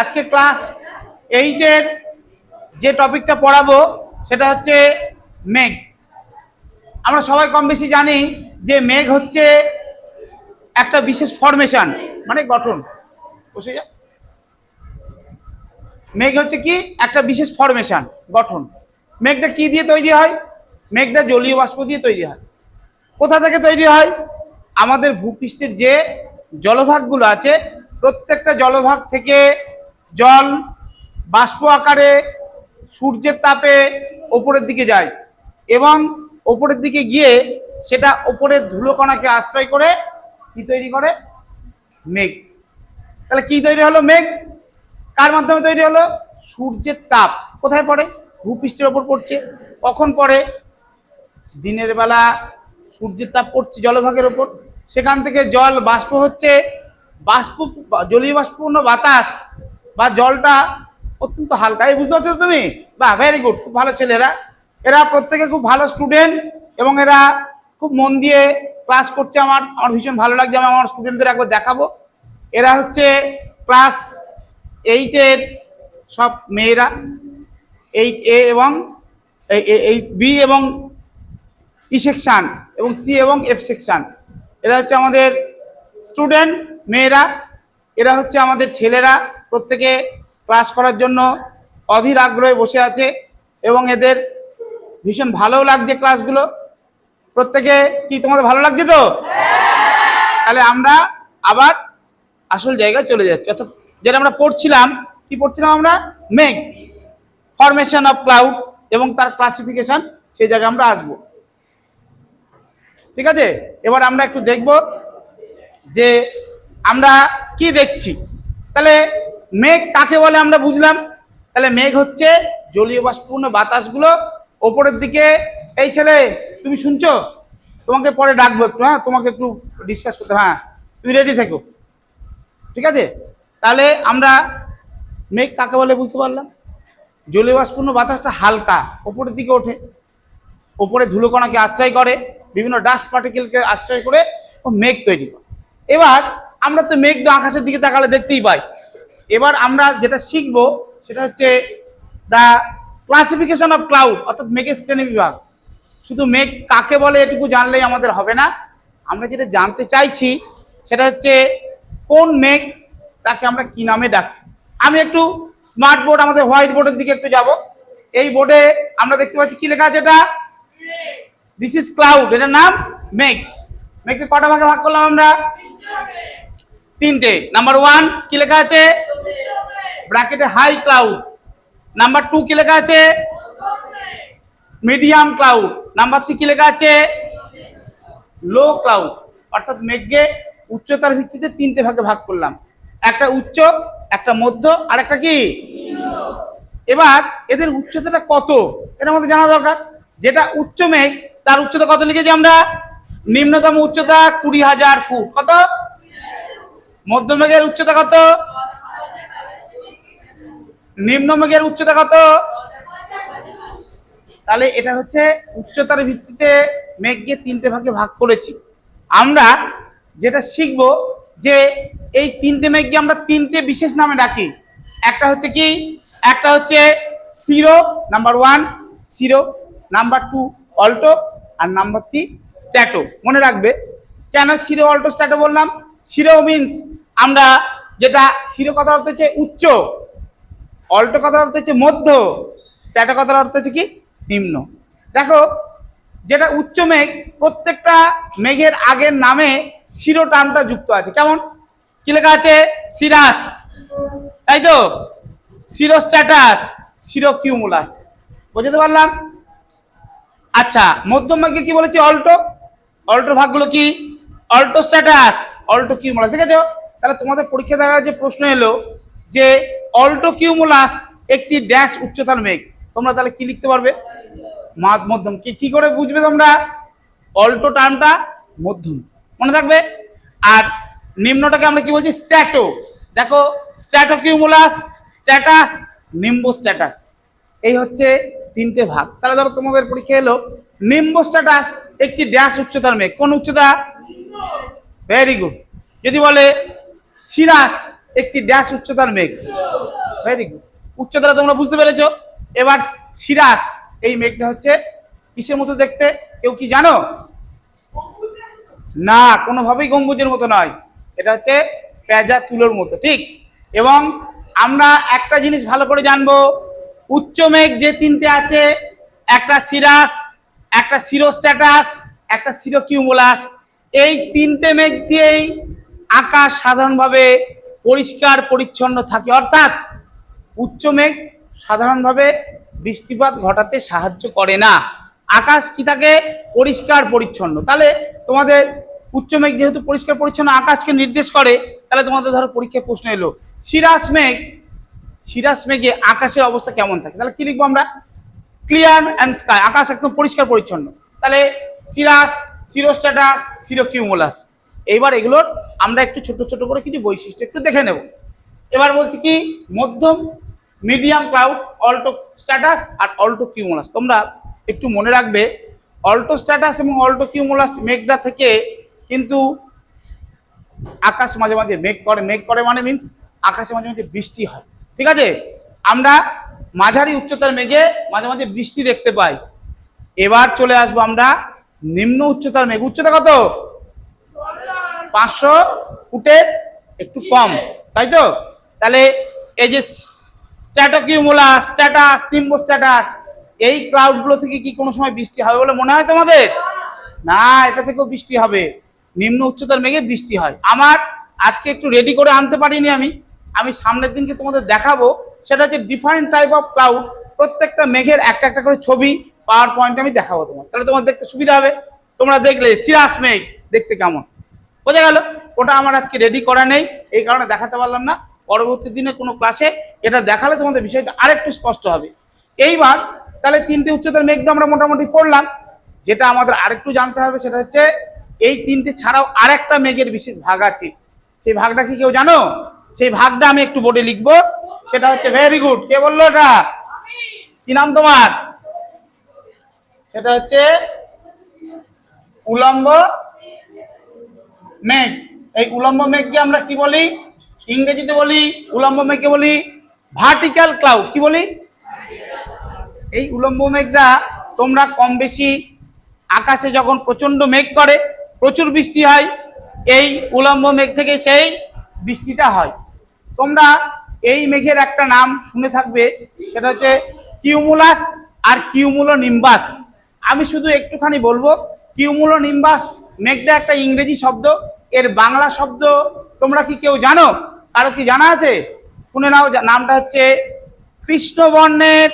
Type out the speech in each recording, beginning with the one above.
আজকে ক্লাস এইটের যে টপিকটা পড়াবো, সেটা হচ্ছে মেঘ। আমরা সবাই কম বেশি জানি যে মেঘ হচ্ছে একটা বিশেষ ফরমেশন মানে গঠন। বসে যা। মেঘ হচ্ছে কি? একটা বিশেষ ফরমেশন গঠন। মেঘটা কি দিয়ে তৈরি হয়? মেঘটা জলীয় বাষ্প দিয়ে তৈরি হয়। কোথা থেকে তৈরি হয়? আমাদের ভূপৃষ্ঠের যে জলভাগগুলো আছে প্রত্যেকটা জলভাগ থেকে জল বাষ্প আকারে সূর্যের তাপে ওপরের দিকে যায় এবং ওপরের দিকে গিয়ে সেটা ওপরের ধুলোকণাকে আশ্রয় করে কি তৈরি করে? মেঘ। তাহলে কি তৈরি হলো মেঘ? কার মাধ্যমে তৈরি হলো? সূর্যের তাপ। কোথায় পড়ে? ভূপৃষ্ঠের ওপর পড়ছে। কখন পড়ে? দিনের বেলা সূর্যের তাপ পড়ছে জলভাগের ওপর। সেখান থেকে জল বাষ্প হচ্ছে বাষ্প জলীয় বাষ্পপূর্ণ বাতাস বা জলটা অত্যন্ত হালকা এই বুঝতে পারছ তুমি? বা ভেরি গুড খুব ভালো ছেলেরা। এরা প্রত্যেকে খুব ভালো স্টুডেন্ট এবং এরা খুব মন দিয়ে ক্লাস করছে। আমার আমার ভীষণ ভালো লাগছে। আমি আমার স্টুডেন্টদের একবার দেখাবো। এরা হচ্ছে ক্লাস এইটের সব মেয়েরা। এইট এ এবং এইট বি এবং ই সেকশন এবং সি এবং এফ সেকশান এরা হচ্ছে আমাদের স্টুডেন্ট মেয়েরা, এরা হচ্ছে আমাদের ছেলেরা। প্রত্যেকে ক্লাস করার জন্য অধীর আগ্রহে বসে আছে এবং এদের ভীষণ ভালোও লাগছে ক্লাসগুলো। প্রত্যেকে কি তোমাদের ভালো লাগছে তো? তাহলে আমরা আবার আসল জায়গায় চলে যাচ্ছি। অর্থাৎ যেটা আমরা পড়ছিলাম, কি পড়ছিলাম আমরা? মেঘ। ফরমেশন অফ ক্লাউড এবং তার ক্লাসিফিকেশন সেই জায়গায় আমরা আসব। ঠিক আছে? এবার আমরা একটু দেখব যে আমরা কি দেখছি? তাহলে মেঘ কাকে বলে আমরা বুঝলাম? তাহলে মেঘ হচ্ছে জলীয় বাষ্পপূর্ণ বাতাসগুলো ওপরের দিকে। এই ছেলে, তুমি শুনছো? তোমাকে পরে ডাকবো একটু হ্যাঁ? তোমাকে একটু ডিসকাস করতে হ্যাঁ? তুমি রেডি থেকো। ঠিক আছে? তাহলে আমরা মেঘ কাকে বলে বুঝতে পারলাম? জলীয় বাষ্পপূর্ণ বাতাসটা হালকা, ওপরের দিকে ওঠে। ওপরে ধুলোকণাকে আশ্রয় করে, বিভিন্ন ডাস্ট পার্টিকেলকে আশ্রয় করে ও মেঘ তৈরি করে। এবার আমরা তো মেঘ তো আকাশের দিকে তাকালে দেখতেই পাই। এবার আমরা যেটা শিখব সেটা হচ্ছে দ্য ক্লাসিফিকেশন অফ ক্লাউড অর্থাৎ মেঘের শ্রেণি বিভাগ। শুধু মেঘ কাকে বলে এটুকু জানলেই আমাদের হবে না। আমরা যেটা জানতে চাইছি সেটা হচ্ছে কোন মেঘ তাকে আমরা কি নামে ডাকি। আমি একটু স্মার্ট বোর্ড আমাদের হোয়াইট বোর্ডের দিকে একটু যাব। এই বোর্ডে আমরা দেখতে পাচ্ছি কি লেখা আছে এটা? দিস ইজ ক্লাউড এটার নাম মেঘ। মেঘকে কটা ভাগে ভাগ করলাম আমরা? তিনটে। নাম্বার ওয়ান কি লেখা আছে? ব্র্যাকেটে হাই ক্লাউড নাম্বার টু কি লেখা আছে? মিডিয়াম ক্লাউড নাম্বার থ্রি কি লেখা আছে? লো ক্লাউড অর্থাৎ মেঘকে উচ্চতার ভিত্তিতে তিনটে ভাগে ভাগ করলাম। একটা উচ্চ, একটা মধ্য, আর একটা কি? এবার এদের উচ্চতাটা কত? এটা আমাদের জানা দরকার। যেটা উচ্চ মেঘ, তার উচ্চতা কত লিখেছি আমরা? নিম্নতম উচ্চতা কুড়ি হাজার ফুট। কত? মধ্যমেঘের উচ্চতা কত? নিম্নমেঘের উচ্চতা কত? তাহলে এটা হচ্ছে উচ্চতার ভিত্তিতে মেঘকে তিনটে ভাগে ভাগ করেছি। আমরা যেটা শিখব যে এই তিনটে মেঘকে আমরা তিনটে বিশেষ নামে ডাকি। একটা হচ্ছে কি? একটা হচ্ছে cirro number one cirro number two alto আর নাম্বার থ্রি স্ট্যাটো মনে রাখবে। কেন সিরো অল্টো স্ট্যাটো বললাম? সিরো মিন্স আমরা যেটা শিরো কথার অর্থ হচ্ছে উচ্চ অল্টো কথার অর্থ হচ্ছে মধ্য স্ট্যাটো কথার অর্থ হচ্ছে কি? নিম্ন। দেখো, যেটা উচ্চ মেঘ, প্রত্যেকটা মেঘের আগের নামে শিরো টার্মটা যুক্ত আছে। কেমন? কি লেখা আছে? সিরাস তাই তো? সিরো স্ট্যাটাস সিরো কিউমুলাস বুঝতে পারলাম? আচ্ছা মধ্যম ভাগ্যে কি বলেছি? অল্টো অল্টো ভাগগুলো কি? অল্টো স্ট্যাটাস অল্টো কিউমুলাস ঠিক আছে তাহলে তোমাদের পরীক্ষা দেওয়ার যে প্রশ্ন এলো যে অল্টো কিউমুলাস একটি ড্যাশ উচ্চতার মেঘ, তোমরা তাহলে কি লিখতে পারবে? মধ্যম। কি কি করে বুঝবে তোমরা? অল্টো টার্মটা মধ্যম। মনে থাকবে? আর নিম্নটাকে আমরা কি বলছি? স্ট্যাটো দেখো strato cumulus stratus nimbo stratus এই হচ্ছে তিনটে ভাগ। তাহলে ধরো তোমাদের পরীক্ষা এলো, নিম্ব স্ট্যাটাস একটি ড্যাশ উচ্চতার মেঘ। কোন উচ্চতা? ভেরি গুড যদি বলে, সিরাস একটি ড্যাশ উচ্চতার মেঘ। ভেরি গুড উচ্চতাটা তোমরা বুঝতে পেরেছ। এবার সিরাস, এই মেঘটা হচ্ছে কিসের মতো দেখতে? কেউ কি জানো? না, কোনোভাবেই গম্বুজের মতো নয়। এটা হচ্ছে পেঁজা তুলোর মতো, ঠিক? এবং আমরা একটা জিনিস ভালো করে জানব। উচ্চ মেঘ যে তিনটে আছে, একটা সিরাস, একটা সিরোস্ট্যাটাস, একটা সিরোকিউমুলাস। এই তিনটে মেঘ দিয়েই আকাশ সাধারণভাবে পরিষ্কার, পরিচ্ছন্ন থাকে। অর্থাৎ উচ্চ মেঘ সাধারণভাবে বৃষ্টিপাত ঘটাতে সাহায্য করে না। আকাশ কি থাকে? পরিষ্কার, পরিচ্ছন্ন। তাহলে তোমাদের উচ্চ মেঘ যেহেতু পরিষ্কার, পরিচ্ছন্ন আকাশকে নির্দেশ করে, তাহলে তোমাদের ধরো পরীক্ষায় প্রশ্ন এলো। সিরাস মেঘ সিরাস মেঘে আকাশের অবস্থা কেমন থাকে? তাহলে কি লিখব আমরা? ক্লিয়ার অ্যান্ড স্কাই আকাশ একদম পরিষ্কার, পরিচ্ছন্ন। তাহলে সিরাস সিরোস্ট্যাটাস সিরোকিউমুলাস এইবার এগুলোর আমরা একটু ছোট ছোট করে কিছু বৈশিষ্ট্য একটু দেখে নেব। এবার বলছি কি, মধ্যম মিডিয়াম ক্লাউড অল্টো স্ট্যাটাস আর অল্টো কিউমুলাস তোমরা একটু মনে রাখবে অল্টো স্ট্যাটাস এবং অল্টো কিউমুলাস মেঘটা থেকে কিন্তু আকাশ মাঝে মাঝে মেঘ করে। মেঘ করে মানে মিন্স আকাশে মাঝে মাঝে বৃষ্টি হয়। ঠিক আছে? আমরা মাঝারি উচ্চতার মেঘে মাঝে মাঝে বৃষ্টি দেখতে পাই। এবার চলে আসব আমরা নিম্ন উচ্চতার মেঘ। উচ্চতা কত? পাঁচশো ফুটের একটু কম, তাই তো? তাহলে এই যে স্ট্যাটাকিউমুলা স্ট্যাটাস নিম্ব স্ট্যাটাস, এই ক্লাউডগুলো থেকে কি কোনো সময় বৃষ্টি হবে বলে মনে হয় তোমাদের? না, এটা থেকেও বৃষ্টি হবে। নিম্ন উচ্চতার মেঘে বৃষ্টি হয়। আমার আজকে একটু রেডি করে আনতে পারিনি আমি। আমি সামনের দিনকে তোমাদের দেখাবো। সেটা হচ্ছে ডিফারেন্ট টাইপ অফ ক্লাউড প্রত্যেকটা মেঘের একটা একটা করে ছবি। পাওয়ার পয়েন্ট আমি দেখাবো তোমার তাহলে তোমার দেখতে সুবিধা হবে। তোমরা দেখলে সিরাস মেঘ দেখতে কেমন? বোঝা গেল? ওটা আমার আজকে রেডি করা নেই। এই কারণে দেখাতে পারলাম না। পরবর্তী দিনে কোনো ক্লাসে এটা দেখালে তোমাদের বিষয়টা আরেকটু স্পষ্ট হবে। এইবার তাহলে তিনটে উচ্চতার মেঘ তো আমরা মোটামুটি পড়লাম। যেটা আমাদের আরেকটু জানতে হবে সেটা হচ্ছে, এই তিনটে ছাড়াও আরেকটা মেঘের বিশেষ ভাগ আছে। সেই ভাগটা কি কেউ জানো? সেই ভাগটা আমি একটু বোর্ডে লিখব। সেটা হচ্ছে ভেরি গুড কে বলল এটা কি নাম তোমার? সেটা হচ্ছে উলম্ব মেঘ। এই উলম্ব মেঘকে আমরা কি বলি? ইংরেজিতে বলি, উলম্ব মেঘকে বলি ভার্টিক্যাল ক্লাউড কি বলি? এই উলম্ব মেঘটা তোমরা কম বেশি আকাশে যখন প্রচণ্ড মেঘ করে, প্রচুর বৃষ্টি হয়, এই উলম্ব মেঘ থেকে সেই বৃষ্টিটা হয়। তোমরা এই মেঘের একটা নাম শুনে থাকবে, সেটা হচ্ছে কিউমুলাস আর কিউমুলো নিম্বাস আমি শুধু একটুখানি বলব, কিউমুলো নিম্বাস মেঘটা একটা ইংরেজি শব্দ, এর বাংলা শব্দ তোমরা কি কেউ জানো? কারও কি জানা আছে? শুনে নাও নামটা হচ্ছে কৃষ্ণবর্ণের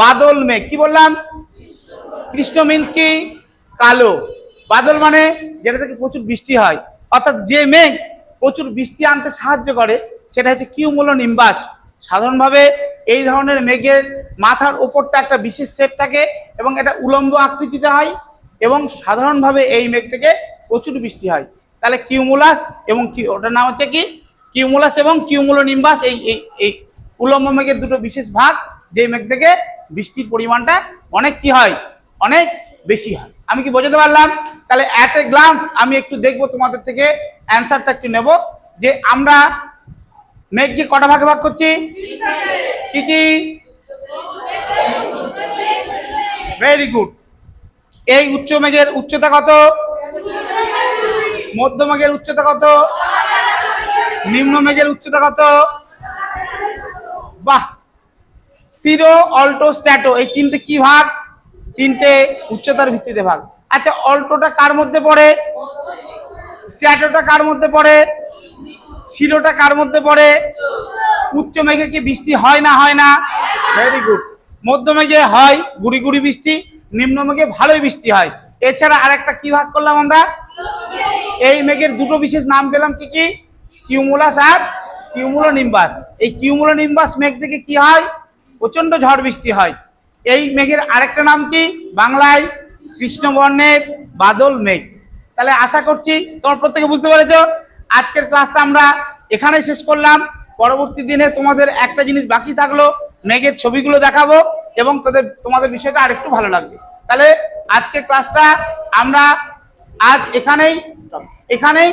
বাদল মেঘ। কি বললাম? কৃষ্ণ মিন্স কি? কালো। বাদল মানে যেটা থেকে প্রচুর বৃষ্টি হয়। অর্থাৎ যে মেঘ প্রচুর বৃষ্টি আনতে সাহায্য করে, সেটা হচ্ছে কিউমুলো নিম্বাস। সাধারণভাবে এই ধরনের মেঘের মাথার ওপরটা একটা বিশেষ শেপ থাকে এবং এটা উলম্ব আকৃতিতে হয় এবং সাধারণভাবে এই মেঘ থেকে প্রচুর বৃষ্টি হয়। তাহলে কিউমুলাস এবং কি, ওটার নাম হচ্ছে কি? কিউমুলাস এবং কিউমুলো নিম্বাস এই এই এই উলম্ব মেঘের দুটো বিশেষ ভাগ, যে মেঘ থেকে বৃষ্টির পরিমাণটা অনেক কি হয়? অনেক বেশি হয়। আমি কি বোঝাতে পারলাম? তাহলে অ্যাট এ গ্লান্স আমি একটু দেখব তোমাদের থেকে অ্যান্সারটা একটু নেব যে আমরা মেঘকে কটা ভাগে ভাগ করছি? কি কি? ভেরি গুড এই উচ্চ মেঘের উচ্চতা কত? মধ্য মেঘের উচ্চতা কত? নিম্ন মেঘের উচ্চতা কত? বাহ! সিরো অল্টো স্ট্যাটো এই তিনটে কি ভাগ? তিনটে উচ্চতার ভিত্তিতে ভাগ। আচ্ছা অল্টোটা কার মধ্যে পড়ে? স্ট্যাটোটা কার মধ্যে পড়ে? সিরোটা কার মধ্যে পড়ে? উচ্চ মেঘে কি বৃষ্টি হয় না হয় না? ভেরি গুড মধ্য মেঘে হয়, গুড়ি গুড়ি বৃষ্টি, নিম্ন মেঘে ভালোই বৃষ্টি হয়। এছাড়া আরেকটা কি ভাগ করলাম আমরা? এই মেঘের দুটো বিশেষ নাম পেলাম কি কি? কিউমুলাস আর কিউমুলো নিম্বাস এই কিউমুলো নিম্বাস মেঘ থেকে কি হয়? প্রচণ্ড ঝড় বৃষ্টি হয়। এই মেঘের আরেকটা নাম কি? বাংলায় কৃষ্ণবর্ণের বাদল মেঘ। তাহলে আশা করছি তোমরা প্রত্যেকে বুঝতে পেরেছ? আজকের ক্লাসটা আমরা এখানে শেষ করলাম। পরবর্তী দিনে তোমাদের একটা জিনিস বাকি থাকল, মেঘের ছবিগুলো দেখাবো এবং তাদের, তোমাদের বিষয়টা আরেকটু ভালো লাগবে। তাহলে আজকের ক্লাসটা আমরা আজ এখানেই এখানেই